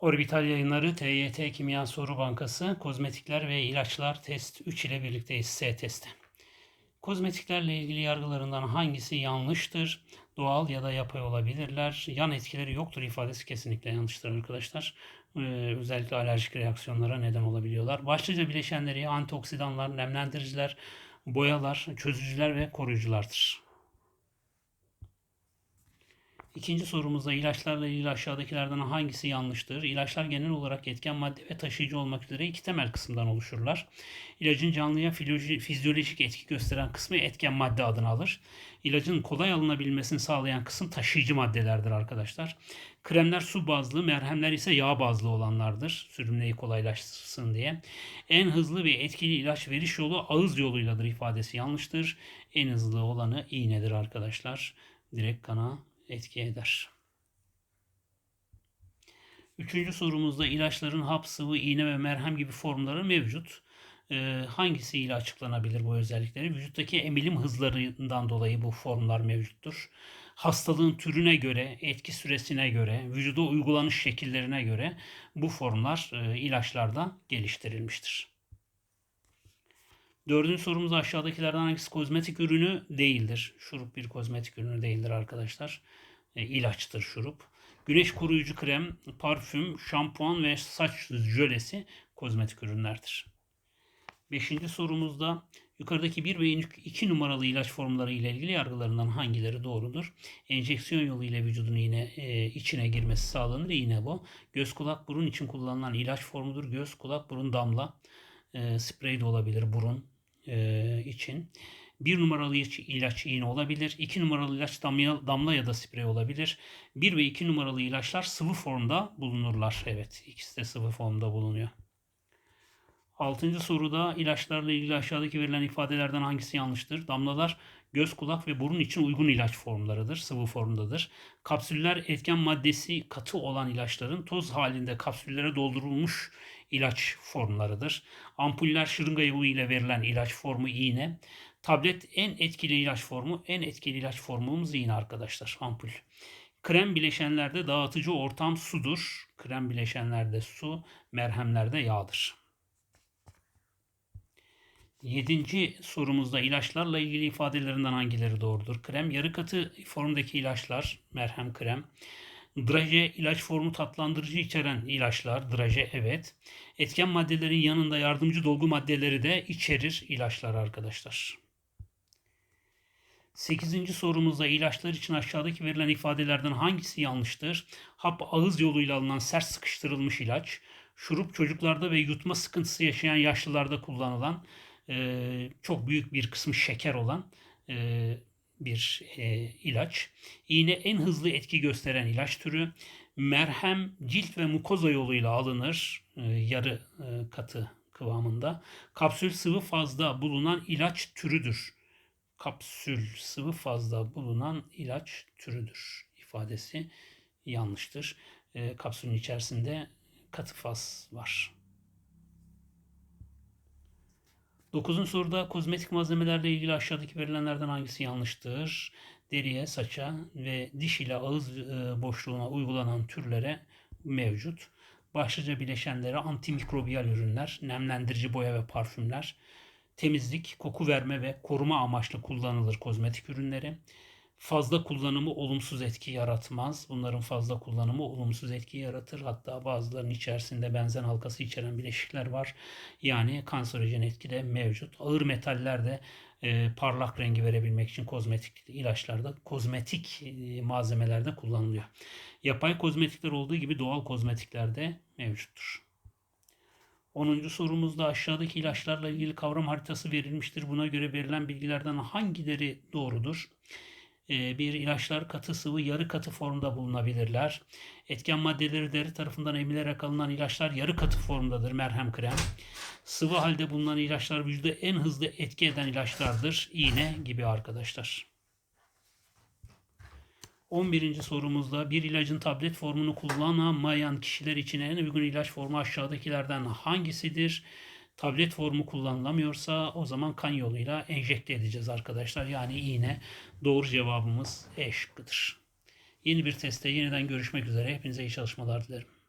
Orbital yayınları TYT Kimya Soru Bankası Kozmetikler ve İlaçlar Test 3 ile birlikteyiz S testi. Kozmetiklerle ilgili yargılarından hangisi yanlıştır? Doğal ya da yapay olabilirler. Yan etkileri yoktur ifadesi kesinlikle yanlıştır arkadaşlar. Ee, özellikle alerjik reaksiyonlara neden olabiliyorlar. Başlıca bileşenleri antioksidanlar, nemlendiriciler, boyalar, çözücüler ve koruyuculardır. İkinci sorumuzda ilaçlarla ilgili aşağıdakilerden hangisi yanlıştır? İlaçlar genel olarak etken madde ve taşıyıcı olmak üzere iki temel kısımdan oluşurlar. İlacın canlıya fizyoloji- fizyolojik etki gösteren kısmı etken madde adını alır. İlacın kolay alınabilmesini sağlayan kısım taşıyıcı maddelerdir arkadaşlar. Kremler su bazlı, merhemler ise yağ bazlı olanlardır. Sürümleyi kolaylaştırsın diye. En hızlı ve etkili ilaç veriş yolu ağız yoluyladır ifadesi yanlıştır. En hızlı olanı iğnedir arkadaşlar. Direkt kana etki eder. Üçüncü sorumuzda ilaçların hap, sıvı, iğne ve merhem gibi formları mevcut. Ee, hangisiyle açıklanabilir bu özellikleri? Vücuttaki emilim hızlarından dolayı bu formlar mevcuttur. Hastalığın türüne göre, etki süresine göre, vücuda uygulanış şekillerine göre bu formlar e, ilaçlarda geliştirilmiştir. Dördüncü sorumuz aşağıdakilerden hangisi kozmetik ürünü değildir? Şurup bir kozmetik ürünü değildir arkadaşlar. E, ilaçtır şurup. Güneş koruyucu krem, parfüm, şampuan ve saç jölesi kozmetik ürünlerdir. Beşinci sorumuzda yukarıdaki 1 ve 2 numaralı ilaç formları ile ilgili yargılarından hangileri doğrudur? Enjeksiyon yolu ile vücudun iğne, e, içine girmesi sağlanır. İğne bu. Göz kulak burun için kullanılan ilaç formudur. Göz kulak burun damla. E, sprey de olabilir burun e, için. Bir numaralı ilaç, iğne olabilir. iki numaralı ilaç damla, damla ya da sprey olabilir. Bir ve iki numaralı ilaçlar sıvı formda bulunurlar. Evet ikisi de sıvı formda bulunuyor. Altıncı soruda ilaçlarla ilgili aşağıdaki verilen ifadelerden hangisi yanlıştır? Damlalar göz, kulak ve burun için uygun ilaç formlarıdır, sıvı formdadır. Kapsüller etken maddesi katı olan ilaçların toz halinde kapsüllere doldurulmuş ilaç formlarıdır. Ampuller şırınga yolu ile verilen ilaç formu iğne. Tablet en etkili ilaç formu, en etkili ilaç formumuz iğne arkadaşlar, ampul. Krem bileşenlerde dağıtıcı ortam sudur. Krem bileşenlerde su, merhemlerde yağdır. Yedinci sorumuzda ilaçlarla ilgili ifadelerinden hangileri doğrudur? Krem yarı katı formdaki ilaçlar, merhem krem. Draje ilaç formu tatlandırıcı içeren ilaçlar, draje evet. Etken maddelerin yanında yardımcı dolgu maddeleri de içerir ilaçlar arkadaşlar. Sekizinci sorumuzda ilaçlar için aşağıdaki verilen ifadelerden hangisi yanlıştır? Hap ağız yoluyla alınan sert sıkıştırılmış ilaç. Şurup çocuklarda ve yutma sıkıntısı yaşayan yaşlılarda kullanılan e, çok büyük bir kısmı şeker olan e, bir e, ilaç. İğne en hızlı etki gösteren ilaç türü. Merhem cilt ve mukoza yoluyla alınır. E, yarı e, katı kıvamında. Kapsül sıvı fazla bulunan ilaç türüdür. Kapsül sıvı fazla bulunan ilaç türüdür ifadesi yanlıştır. E, kapsülün içerisinde katı faz var. Dokuzuncu soruda kozmetik malzemelerle ilgili aşağıdaki verilenlerden hangisi yanlıştır? Deriye, saça ve diş ile ağız e, boşluğuna uygulanan türlere mevcut. Başlıca bileşenleri antimikrobiyal ürünler, nemlendirici boya ve parfümler, temizlik, koku verme ve koruma amaçlı kullanılır kozmetik ürünleri. Fazla kullanımı olumsuz etki yaratmaz. Bunların fazla kullanımı olumsuz etki yaratır. Hatta bazılarının içerisinde benzen halkası içeren bileşikler var. Yani kanserojen etki de mevcut. Ağır metaller de e, parlak rengi verebilmek için kozmetik ilaçlarda, kozmetik e, malzemelerde kullanılıyor. Yapay kozmetikler olduğu gibi doğal kozmetiklerde mevcuttur. 10. sorumuzda aşağıdaki ilaçlarla ilgili kavram haritası verilmiştir. Buna göre verilen bilgilerden hangileri doğrudur? Ee, bir ilaçlar katı sıvı yarı katı formda bulunabilirler. Etken maddeleri deri tarafından emilerek alınan ilaçlar yarı katı formdadır merhem krem. Sıvı halde bulunan ilaçlar vücuda en hızlı etki eden ilaçlardır. İğne gibi arkadaşlar. 11. sorumuzda bir ilacın tablet formunu kullanamayan kişiler için en uygun ilaç formu aşağıdakilerden hangisidir? Tablet formu kullanılamıyorsa o zaman kan yoluyla enjekte edeceğiz arkadaşlar. Yani iğne doğru cevabımız E şıkkıdır. Yeni bir testte yeniden görüşmek üzere. Hepinize iyi çalışmalar dilerim.